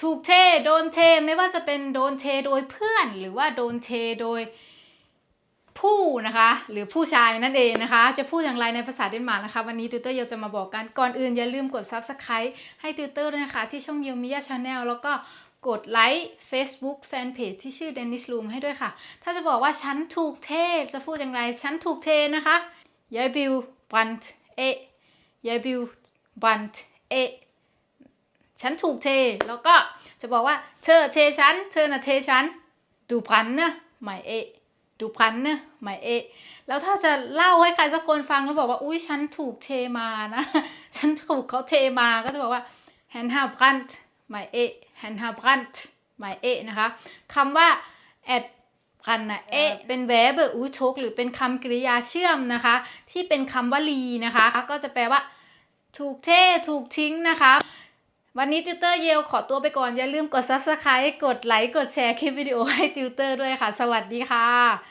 ถูกเท โดนเท ไม่ว่าจะเป็นโดนเทโดยเพื่อน หรือว่าโดนเทโดยผู้นะคะ หรือผู้ชายนั่นเองนะคะ จะพูดอย่างไรในภาษาเดนมาร์กนะคะ วันนี้ติวเตอร์เยลจะมาบอกกัน ก่อนอื่นอย่าลืมกด Subscribe ให้ติวเตอร์ด้วยนะคะ ที่ช่องเยลมิยาชาแนลแล้วก็กดไลค์ Facebook Fanpage ที่ชื่อ Dennis Room ให้ด้วยค่ะ ถ้าจะบอกว่าฉันถูกเท จะพูดอย่างไร ฉันถูกเทนะคะยายบิวบันเอยายบิวบันเอฉันถูกเท แล้วก็ จะบอกว่าเธอเทฉัน เธอน่ะเทฉัน ดูพันนะหมายเอะดูพันนะหมายเอะแล้วถ้าจะเล่าให้ใครสักคนฟังแล้วบอกว่า อุ้ยฉันถูกเทมานะ ฉันถูกเขาเทมาก็จะบอกว่า h a n d h a b r a n d หมายเอะ h a n d h a b r a n d หมายเอะนะคะคำว่า at พันนะเอะเป็นแวร์บอูชก หรือเป็นคำกริยาเชื่อมนะคะ ที่เป็นคำว่าลีนะคะ ก็จะแปลว่า ถูกเท ถูกทิ้งนะคะ วันนี้ติวเตอร์เยลขอตัวไปก่อน อย่าลืมกด Subscribe กดไลค์ กดแชร์คลิปวิดีโอให้ติวเตอร์ด้วยค่ะ สวัสดีค่ะ